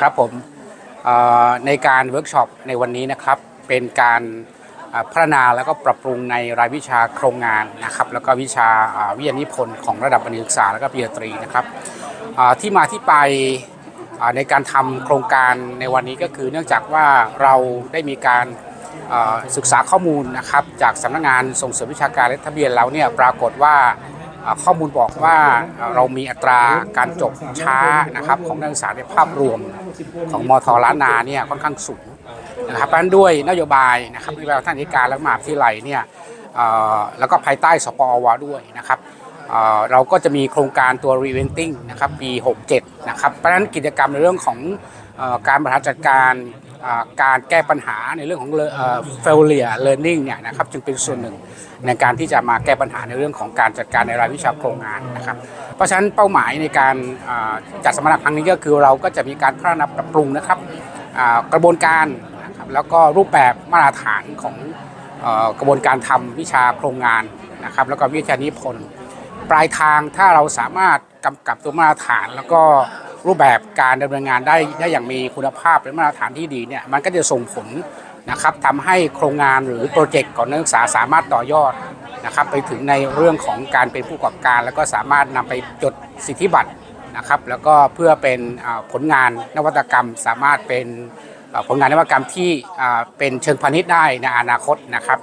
ครับผมในการเวิร์กช็อปในวันนี้นะครับเป็นการพัฒนาแล้วก็ปรับปรุงในรายวิชาโครงงานนะครับแล้วก็วิชาวิทยานิพนธ์ของระดับบัณฑิตศึกษาแล้วก็ปริญญาตรีนะครับที่มาที่ไปในการทำโครงการในวันนี้ก็คือเนื่องจากว่าเราได้มีการศึกษาข้อมูลนะครับจากสำนักงานส่งเสริมวิชาการและทะเบียนแล้วเนี่ยปรากฏว่า ข้อมูลบอกว่าเรามีอัตราการจบช้านะครับของนักศึกษาในภาพรวมของมทล้านนาเนี่ยค่อนข้างสูงนะครับเพราะนั้นด้วยนโยบายนะครับนโยบายท่านอธิการและมหาวิทยาลัยเนี่ยแล้วก็ภายใต้สปอวด้วยนะครับ เราก็จะมีโครงการตัว Reventing นะครับปี 67 นะครับ เพราะฉะนั้นกิจกรรมในเรื่องของอการบริหารจัดการการแก้ปัญหาในเรื่องของ failure learning เนี่ยนะครับจึงเป็นส่วนหนึ่งในการที่จะมาแก้ปัญหาในเรื่องของการจัดการในรายวิชาโครงงานนะครับ เพราะฉะนั้นเป้าหมายในการจัดสัมมนาครั้งนี้ก็คือเราก็จะมีการพัฒนาปรับปรุงนะครับกระบวนการนะครับแล้วก็รูปแบบมาตรฐานของกระบวนการทำวิชาโครงงานนะครับแล้วก็วิชานิพนธ์ ปลายทางถ้าเราสามารถกำกับตัวมาตรฐาน แล้วก็รูปแบบการดำเนินงานได้ได้อย่างมีคุณภาพและมาตรฐานที่ดีเนี่ยมันก็จะส่งผลนะครับทำให้โครงงานหรือโปรเจกต์ของนักศึกษาสามารถต่อยอดนะครับไปถึงในเรื่องของการเป็นผู้ประกอบการ แล้วก็สามารถนำไปจดสิทธิบัตรนะครับ แล้วก็เพื่อเป็นผลงานนวัตกรรม สามารถเป็นผลงานนวัตกรรมที่เป็นเชิงพาณิชย์ได้ในอนาคตนะครับ